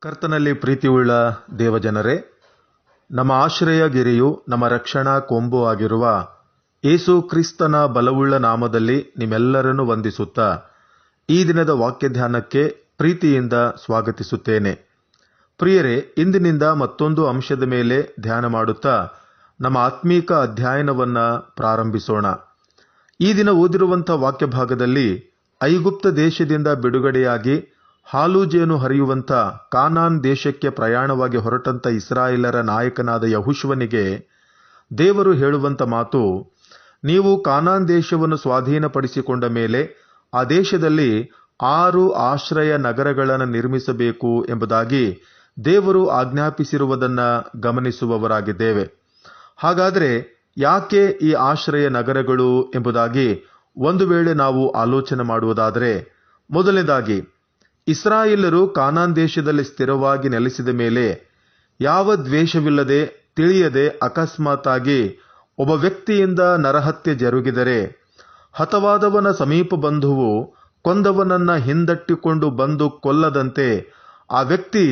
ಕರ್ತನಲ್ಲಿ ಪ್ರೀತಿಯುಳ್ಳ ದೇವಜನರೇ, ನಮ್ಮ ಆಶ್ರಯಗಿರಿಯು ನಮ್ಮ ರಕ್ಷಣಾ ಕೊಂಬು ಆಗಿರುವ ಏಸು ಕ್ರಿಸ್ತನ ಬಲವುಳ್ಳ ನಾಮದಲ್ಲಿ ನಿಮ್ಮೆಲ್ಲರನ್ನು ವಂದಿಸುತ್ತಾ ಈ ದಿನದ ವಾಕ್ಯ ಧ್ಯಾನಕ್ಕೆ ಪ್ರೀತಿಯಿಂದ ಸ್ವಾಗತಿಸುತ್ತೇನೆ. ಪ್ರಿಯರೇ, ಇಂದಿನಿಂದ ಮತ್ತೊಂದು ಅಂಶದ ಮೇಲೆ ಧ್ಯಾನ ಮಾಡುತ್ತಾ ನಮ್ಮ ಆತ್ಮೀಕ ಅಧ್ಯಯನವನ್ನ ಪ್ರಾರಂಭಿಸೋಣ. ಈ ದಿನ ಓದಿರುವಂಥ ವಾಕ್ಯ ಭಾಗದಲ್ಲಿ ಐಗುಪ್ತ ದೇಶದಿಂದ ಬಿಡುಗಡೆಯಾಗಿ ಹಾಲು ಜೇನು ಹರಿಯುವಂಥ ಕಾನಾನ್ ದೇಶಕ್ಕೆ ಪ್ರಯಾಣವಾಗಿ ಹೊರಟಂತ ಇಸ್ರಾಯೇಲರ ನಾಯಕನಾದ ಯಹುಶ್ವನಿಗೆ ದೇವರು ಹೇಳುವಂಥ ಮಾತು, ನೀವು ಕಾನಾನ್ ದೇಶವನ್ನು ಸ್ವಾಧೀನಪಡಿಸಿಕೊಂಡ ಮೇಲೆ ಆ ದೇಶದಲ್ಲಿ ಆರು ಆಶ್ರಯ ನಗರಗಳನ್ನು ನಿರ್ಮಿಸಬೇಕು ಎಂಬುದಾಗಿ ದೇವರು ಆಜ್ಞಾಪಿಸಿರುವುದನ್ನು ಗಮನಿಸುವವರಾಗಿದ್ದೇವೆ. ಹಾಗಾದರೆ ಯಾಕೆ ಈ ಆಶ್ರಯ ನಗರಗಳು ಎಂಬುದಾಗಿ ಒಂದು ವೇಳೆ ನಾವು ಆಲೋಚನೆ ಮಾಡುವುದಾದರೆ, ಮೊದಲನೇದಾಗಿ ಇಸ್ರಾಯೇಲರು ಕಾನಾನ್ ದೇಶದಲ್ಲಿ ಸ್ಥಿರವಾಗಿ ನೆಲೆಸಿದ ಮೇಲೆ ಯಾವ ದ್ವೇಷವಿಲ್ಲದೆ, ತಿಳಿಯದೆ, ಅಕಸ್ಮಾತ್ತಾಗಿ ಒಬ್ಬ ವ್ಯಕ್ತಿಯಿಂದ ನರಹತ್ಯೆ ಜರುಗಿದರೆ, ಹತವಾದವನ ಸಮೀಪ ಬಂಧುವು ಕೊಂದವನನ್ನ ಹಿಂದಟ್ಟಿಕೊಂಡು ಬಂದು ಕೊಲ್ಲದಂತೆ ಆ ವ್ಯಕ್ತಿ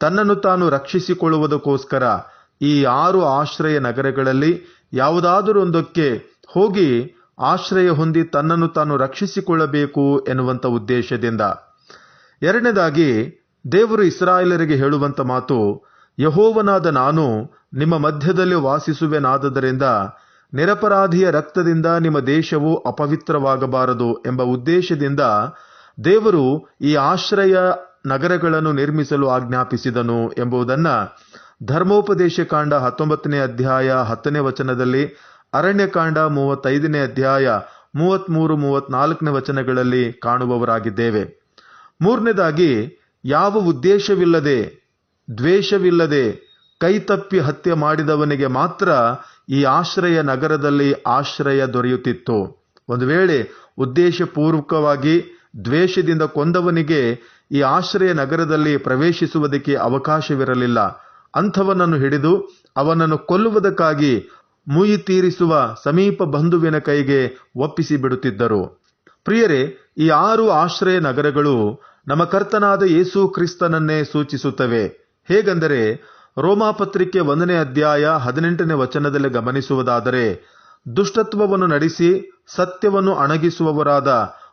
ತನ್ನನ್ನು ತಾನು ರಕ್ಷಿಸಿಕೊಳ್ಳುವುದಕ್ಕೋಸ್ಕರ ಈ ಆರು ಆಶ್ರಯ ನಗರಗಳಲ್ಲಿ ಯಾವುದಾದರೊಂದಕ್ಕೆ ಹೋಗಿ ಆಶ್ರಯ ಹೊಂದಿ ತನ್ನನ್ನು ತಾನು ರಕ್ಷಿಸಿಕೊಳ್ಳಬೇಕು ಎನ್ನುವಂಥ ಉದ್ದೇಶದಿಂದ ಎರಡನೇದಾಗಿ, ದೇವರು ಇಸ್ರಾಯೇಲರಿಗೆ ಹೇಳುವಂತ ಮಾತು, ಯಹೋವನಾದ ನಾನು ನಿಮ್ಮ ಮಧ್ಯದಲ್ಲಿ ವಾಸಿಸುವೆನಾದದರಿಂದ ನಿರಪರಾಧಿಯ ರಕ್ತದಿಂದ ನಿಮ್ಮ ದೇಶವು ಅಪವಿತ್ರವಾಗಬಾರದು ಎಂಬ ಉದ್ದೇಶದಿಂದ ದೇವರು ಈ ಆಶ್ರಯ ನಗರಗಳನ್ನು ನಿರ್ಮಿಸಲು ಆಜ್ಞಾಪಿಸಿದನು ಎಂಬುದನ್ನ ಧರ್ಮೋಪದೇಶ ಕಾಂಡ ಹತ್ತೊಂಬತ್ತನೇ ಅಧ್ಯಾಯ ಹತ್ತನೇ ವಚನದಲ್ಲಿ, ಅರಣ್ಯಕಾಂಡ ಮೂವತ್ತೈದನೇ ಅಧ್ಯಾಯ ಮೂವತ್ಮೂರು ಮೂವತ್ನಾಲ್ಕನೇ ವಚನಗಳಲ್ಲಿ ಕಾಣುವವರಾಗಿದ್ದೇವೆ. ಮೂರನೇದಾಗಿ, ಯಾವ ಉದ್ದೇಶವಿಲ್ಲದೆ, ದ್ವೇಷವಿಲ್ಲದೆ ಕೈತಪ್ಪಿ ಹತ್ಯೆ ಮಾಡಿದವನಿಗೆ ಮಾತ್ರ ಈ ಆಶ್ರಯ ನಗರದಲ್ಲಿ ಆಶ್ರಯ ದೊರೆಯುತ್ತಿತ್ತು. ಒಂದು ವೇಳೆ ಉದ್ದೇಶಪೂರ್ವಕವಾಗಿ ದ್ವೇಷದಿಂದ ಕೊಂದವನಿಗೆ ಈ ಆಶ್ರಯ ನಗರದಲ್ಲಿ ಪ್ರವೇಶಿಸುವುದಕ್ಕೆ ಅವಕಾಶವಿರಲಿಲ್ಲ. ಅಂಥವನನ್ನು ಹಿಡಿದು ಅವನನ್ನು ಕೊಲ್ಲುವುದಕ್ಕಾಗಿ ಮುಯಿ ತೀರಿಸುವ ಸಮೀಪ ಬಂಧುವಿನ ಕೈಗೆ ಒಪ್ಪಿಸಿ ಬಿಡುತ್ತಿದ್ದರು ಪ್ರಿಯರೇ, ಈ ಆರು ಆಶ್ರಯ ನಗರಗಳು ನಮ್ಮ ಕರ್ತನಾದ ಯೇಸು ಕ್ರಿಸ್ತನನ್ನೇ ಸೂಚಿಸುತ್ತವೆ. ಹೇಗೆಂದರೆ ರೋಮಾಪತ್ರಿಕೆ ಒಂದನೇ ಅಧ್ಯಾಯ ಹದಿನೆಂಟನೇ ವಚನದಲ್ಲಿ ಗಮನಿಸುವುದಾದರೆ, ದುಷ್ಟತ್ವವನ್ನು ನಡೆಸಿ ಸತ್ಯವನ್ನು ಅಣಗಿಸುವವರಾದ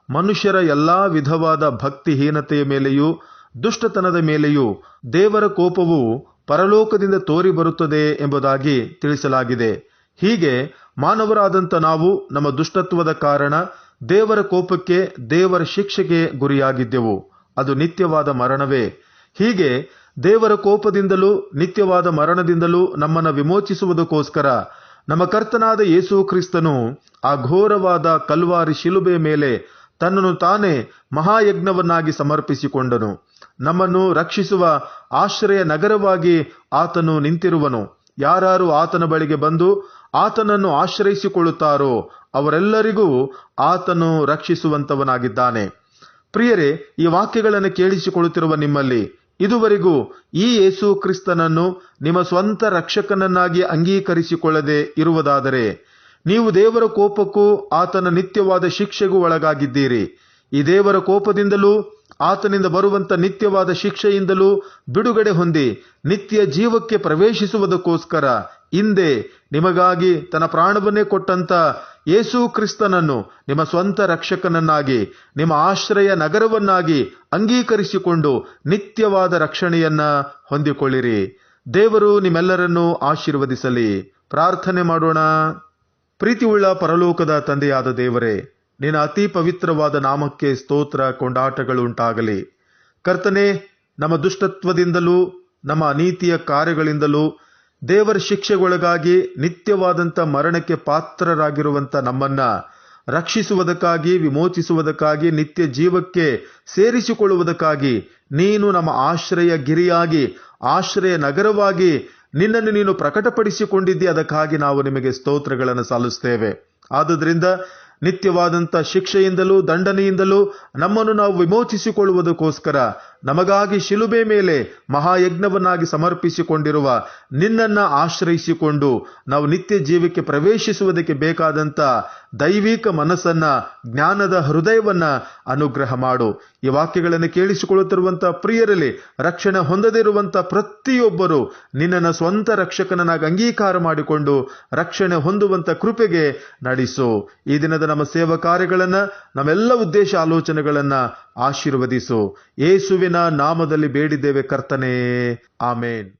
ಮನುಷ್ಯರ ಎಲ್ಲಾ ವಿಧವಾದ ಭಕ್ತಿಹೀನತೆಯ ಮೇಲೆಯೂ, ದುಷ್ಟತನದ ಮೇಲೆಯೂ ದೇವರ ಕೋಪವು ಪರಲೋಕದಿಂದ ತೋರಿ ಬರುತ್ತದೆ ಎಂಬುದಾಗಿ ತಿಳಿಸಲಾಗಿದೆ. ಹೀಗೆ ಮಾನವರಾದಂಥ ನಾವು ನಮ್ಮ ದುಷ್ಟತ್ವದ ಕಾರಣ ದೇವರ ಕೋಪಕ್ಕೆ ದೇವರ ಶಿಕ್ಷೆಗೆ ಗುರಿಯಾಗಿದ್ದೆವು. ಅದು ನಿತ್ಯವಾದ ಮರಣವೇ. ಹೀಗೆ ದೇವರ ಕೋಪದಿಂದಲೂ, ನಿತ್ಯವಾದ ಮರಣದಿಂದಲೂ ನಮ್ಮನ್ನು ವಿಮೋಚಿಸುವುದಕ್ಕೋಸ್ಕರ ನಮ್ಮ ಕರ್ತನಾದ ಯೇಸು ಕ್ರಿಸ್ತನು ಆ ಘೋರವಾದ ಕಲ್ವಾರಿ ಶಿಲುಬೆ ಮೇಲೆ ತನ್ನನ್ನು ತಾನೇ ಮಹಾಯಜ್ಞವನ್ನಾಗಿ ಸಮರ್ಪಿಸಿಕೊಂಡನು. ನಮ್ಮನ್ನು ರಕ್ಷಿಸುವ ಆಶ್ರಯ ನಗರವಾಗಿ ಆತನು ನಿಂತಿರುವನು. ಯಾರು ಆತನ ಬಳಿಗೆ ಬಂದು ಆತನನ್ನು ಆಶ್ರಯಿಸಿಕೊಳ್ಳುತ್ತಾರೋ ಅವರೆಲ್ಲರಿಗೂ ಆತನು ರಕ್ಷಿಸುವಂತವನಾಗಿದ್ದಾನೆ. ಪ್ರಿಯರೇ, ಈ ವಾಕ್ಯಗಳನ್ನು ಕೇಳಿಸಿಕೊಳ್ಳುತ್ತಿರುವ ನಿಮ್ಮಲ್ಲಿ ಇದುವರೆಗೂ ಈ ಯೇಸು ಕ್ರಿಸ್ತನನ್ನು ನಿಮ್ಮ ಸ್ವಂತ ರಕ್ಷಕನನ್ನಾಗಿ ಅಂಗೀಕರಿಸಿಕೊಳ್ಳದೆ ಇರುವುದಾದರೆ, ನೀವು ದೇವರ ಕೋಪಕ್ಕೂ ಆತನ ನಿತ್ಯವಾದ ಶಿಕ್ಷೆಗೂ ಒಳಗಾಗಿದ್ದೀರಿ. ಈ ದೇವರ ಕೋಪದಿಂದಲೂ, ಆತನಿಂದ ಬರುವಂತ ನಿತ್ಯವಾದ ಶಿಕ್ಷೆಯಿಂದಲೂ ಬಿಡುಗಡೆ ಹೊಂದಿ ನಿತ್ಯ ಜೀವಕ್ಕೆ ಪ್ರವೇಶಿಸುವುದಕ್ಕೋಸ್ಕರ ಹಿಂದೆ ನಿಮಗಾಗಿ ತನ್ನ ಪ್ರಾಣವನ್ನೇ ಕೊಟ್ಟಂತ ಯೇಸು ಕ್ರಿಸ್ತನನ್ನು ನಿಮ್ಮ ಸ್ವಂತ ರಕ್ಷಕನನ್ನಾಗಿ, ನಿಮ್ಮ ಆಶ್ರಯ ನಗರವನ್ನಾಗಿ ಅಂಗೀಕರಿಸಿಕೊಂಡು ನಿತ್ಯವಾದ ರಕ್ಷಣೆಯನ್ನ ಹೊಂದಿಕೊಳ್ಳಿರಿ. ದೇವರು ನಿಮ್ಮೆಲ್ಲರನ್ನು ಆಶೀರ್ವದಿಸಲಿ. ಪ್ರಾರ್ಥನೆ ಮಾಡೋಣ. ಪ್ರೀತಿಯುಳ್ಳ ಪರಲೋಕದ ತಂದೆಯಾದ ದೇವರೇ, ನಿನ್ನ ಅತಿ ಪವಿತ್ರವಾದ ನಾಮಕ್ಕೆ ಸ್ತೋತ್ರ ಕೊಂಡಾಟಗಳು ಉಂಟಾಗಲಿ ಕರ್ತನೆ, ನಮ್ಮ ದುಷ್ಟತ್ವದಿಂದಲೂ, ನಮ್ಮ ಅನೀತಿಯ ಕಾರ್ಯಗಳಿಂದಲೂ ದೇವರ ಶಿಕ್ಷೆಗೊಳಗಾಗಿ ನಿತ್ಯವಾದಂಥ ಮರಣಕ್ಕೆ ಪಾತ್ರರಾಗಿರುವಂಥ ನಮ್ಮನ್ನ ರಕ್ಷಿಸುವುದಕ್ಕಾಗಿ, ವಿಮೋಚಿಸುವುದಕ್ಕಾಗಿ, ನಿತ್ಯ ಜೀವಕ್ಕೆ ಸೇರಿಸಿಕೊಳ್ಳುವುದಕ್ಕಾಗಿ ನೀನು ನಮ್ಮ ಆಶ್ರಯ ಗಿರಿಯಾಗಿ, ಆಶ್ರಯ ನಗರವಾಗಿ ನಿನ್ನನ್ನು ನೀನು ಪ್ರಕಟಪಡಿಸಿಕೊಂಡಿದ್ದಿ ಅದಕ್ಕಾಗಿ ನಾವು ನಿಮಗೆ ಸ್ತೋತ್ರಗಳನ್ನು ಸಲ್ಲಿಸ್ತೇವೆ ಆದುದರಿಂದ ನಿತ್ಯವಾದಂಥ ಶಿಕ್ಷೆಯಿಂದಲೂ, ದಂಡನೆಯಿಂದಲೂ ನಮ್ಮನ್ನು ನಾವು ವಿಮೋಚಿಸಿಕೊಳ್ಳುವುದಕ್ಕೋಸ್ಕರ ನಮಗಾಗಿ ಶಿಲುಬೆ ಮೇಲೆ ಮಹಾಯಜ್ಞವನ್ನಾಗಿ ಸಮರ್ಪಿಸಿಕೊಂಡಿರುವ ನಿನ್ನನ್ನು ಆಶ್ರಯಿಸಿಕೊಂಡು ನಾವು ನಿತ್ಯ ಜೀವಕ್ಕೆ ಪ್ರವೇಶಿಸುವುದಕ್ಕೆ ಬೇಕಾದಂಥ ದೈವಿಕ ಮನಸ್ಸನ್ನ, ಜ್ಞಾನದ ಹೃದಯವನ್ನ ಅನುಗ್ರಹ ಮಾಡು. ಈ ವಾಕ್ಯಗಳನ್ನು ಕೇಳಿಸಿಕೊಳ್ಳುತ್ತಿರುವಂತಹ ಪ್ರಿಯರಲ್ಲಿ ರಕ್ಷಣೆ ಹೊಂದದಿರುವಂಥ ಪ್ರತಿಯೊಬ್ಬರು ನಿನ್ನನ್ನು ಸ್ವಂತ ರಕ್ಷಕನನ್ನಾಗಿ ಅಂಗೀಕಾರ ಮಾಡಿಕೊಂಡು ರಕ್ಷಣೆ ಹೊಂದುವಂತ ಕೃಪೆಗೆ ನಡೆಸು. ಈ ದಿನದ ನಮ್ಮ ಸೇವಾ ಕಾರ್ಯಗಳನ್ನು ನಮ್ಮೆಲ್ಲ ಉದ್ದೇಶ ಆಲೋಚನೆಗಳನ್ನ ಆಶೀರ್ವದಿಸು. ಯೇಸುವಿನ ನಾಮದಲ್ಲಿ ಬೇಡಿದ್ದೇವೆ ಕರ್ತನೇ. ಆಮೇನ್.